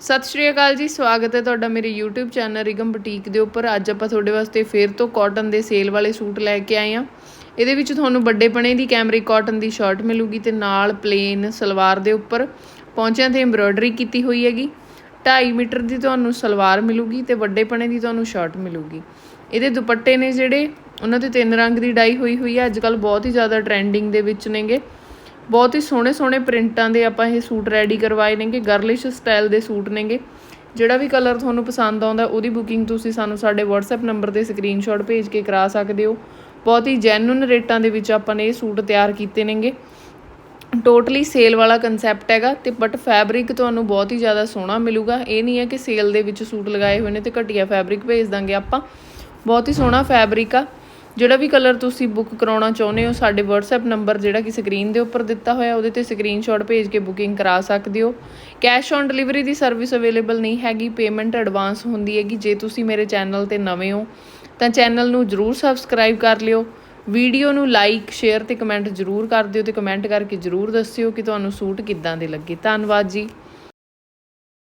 ਸਤਿ ਸ਼੍ਰੀ ਅਕਾਲ ਜੀ, ਸਵਾਗਤ ਹੈ ਤੁਹਾਡਾ ਮੇਰੇ YouTube ਚੈਨਲ ਰਿਗਮ ਬੁਟੀਕ ਦੇ ਉੱਪਰ। ਅੱਜ ਆਪਾਂ ਤੁਹਾਡੇ ਵਾਸਤੇ ਫੇਰ ਤੋਂ ਕਾਟਨ ਦੇ ਸੇਲ ਵਾਲੇ ਸੂਟ ਲੈ ਕੇ ਆਏ ਆ ਇਹਦੇ ਵਿੱਚ ਤੁਹਾਨੂੰ ਵੱਡੇ ਪਣੇ ਦੀ ਕੈਮਰਿਕ ਕਾਟਨ ਦੀ ਸ਼ਰਟ ਮਿਲੂਗੀ ਤੇ ਨਾਲ ਪਲੇਨ ਸਲਵਾਰ ਦੇ ਉੱਪਰ ਪੌਂਚਿਆਂ ਤੇ ਐਮਬ੍ਰੋਇਡਰੀ ਕੀਤੀ ਹੋਈ ਹੈਗੀ। 2.5 ਮੀਟਰ ਦੀ ਤੁਹਾਨੂੰ ਸਲਵਾਰ ਮਿਲੂਗੀ ਤੇ ਵੱਡੇ ਪਣੇ ਦੀ ਤੁਹਾਨੂੰ ਸ਼ਰਟ ਮਿਲੂਗੀ। ਇਹਦੇ ਦੁਪੱਟੇ ਨੇ ਜਿਹੜੇ, ਉਹਨਾਂ ਤੇ ਤਿੰਨ ਰੰਗ ਦੀ ਡਾਈ ਹੋਈ ਹੋਈ ਹੈ। ਅੱਜ ਕੱਲ ਬਹੁਤ ਹੀ ਜ਼ਿਆਦਾ ਟ੍ਰੈਂਡਿੰਗ ਦੇ ਵਿੱਚ ਨੇਗੇ। ਬਹੁਤ ਹੀ ਸੋਹਣੇ ਸੋਹਣੇ ਪ੍ਰਿੰਟਾਂ ਦੇ ਆਪਾਂ ਇਹ ਸੂਟ ਰੈਡੀ ਕਰਵਾਏ ਨੇਗੇ ਗਰਲਿਸ਼ ਸਟਾਈਲ ਦੇ ਸੂਟ ਨੇਗੇ। ਜਿਹੜਾ ਵੀ ਕਲਰ ਤੁਹਾਨੂੰ ਪਸੰਦ ਆਉਂਦਾ, ਉਹਦੀ ਬੁਕਿੰਗ ਤੁਸੀਂ ਸਾਨੂੰ ਸਾਡੇ WhatsApp ਨੰਬਰ ਤੇ ਸਕਰੀਨਸ਼ਾਟ ਭੇਜ ਕੇ ਕਰਾ ਸਕਦੇ ਹੋ। ਬਹੁਤ ਹੀ ਜੈਨੂਨ ਰੇਟਾਂ ਦੇ ਵਿੱਚ ਆਪਾਂ ਨੇ ਇਹ ਸੂਟ ਤਿਆਰ ਕੀਤੇ ਨੇਗੇ। ਟੋਟਲੀ ਸੇਲ ਵਾਲਾ ਕਨਸੈਪਟ ਹੈਗਾ ਤੇ ਬਟ ਫੈਬਰਿਕ ਤੁਹਾਨੂੰ ਬਹੁਤ ਹੀ ਜ਼ਿਆਦਾ ਸੋਹਣਾ ਮਿਲੂਗਾ। ਇਹ ਨਹੀਂ ਹੈ ਕਿ ਸੇਲ ਦੇ ਵਿੱਚ ਸੂਟ ਲਗਾਏ ਹੋਏ ਨੇ ਤੇ ਘਟੀਆ ਫੈਬਰਿਕ ਭੇਜ ਦਾਂਗੇ ਆਪਾਂ। ਬਹੁਤ ਹੀ ਸੋਹਣਾ ਫੈਬਰਿਕ ਆ। ਜਿਹੜਾ ਵੀ ਕਲਰ ਤੁਸੀਂ ਬੁੱਕ ਕਰਾਉਣਾ ਚਾਹੁੰਦੇ ਹੋ, ਸਾਡੇ WhatsApp ਨੰਬਰ ਜਿਹੜਾ ਕਿ ਸਕਰੀਨ ਦੇ ਉੱਪਰ ਦਿੱਤਾ ਹੋਇਆ, ਉਹਦੇ ਤੇ ਸਕਰੀਨਸ਼ਾਟ ਭੇਜ ਕੇ ਬੁਕਿੰਗ ਕਰਾ ਸਕਦੇ ਹੋ। ਕੈਸ਼ ਔਨ ਡਿਲੀਵਰੀ ਦੀ ਸਰਵਿਸ ਅਵੇਲੇਬਲ ਨਹੀਂ ਹੈਗੀ ਪੇਮੈਂਟ ਐਡਵਾਂਸ ਹੁੰਦੀ ਹੈਗੀ, ਜੇ ਤੁਸੀਂ ਮੇਰੇ ਚੈਨਲ ਤੇ ਨਵੇਂ ਹੋ, ਤਾਂ ਚੈਨਲ ਨੂੰ ਜਰੂਰ ਸਬਸਕ੍ਰਾਈਬ ਕਰ ਲਿਓ। ਵੀਡੀਓ ਨੂੰ ਲਾਈਕ ਸ਼ੇਅਰ ਤੇ ਕਮੈਂਟ ਜਰੂਰ ਕਰ ਦਿਓ ਤੇ ਕਮੈਂਟ ਕਰਕੇ ਜਰੂਰ ਦੱਸਿਓ ਕਿ ਤੁਹਾਨੂੰ ਸੂਟ ਕਿੱਦਾਂ ਦੇ ਲੱਗੇ। ਧੰਨਵਾਦ ਜੀ।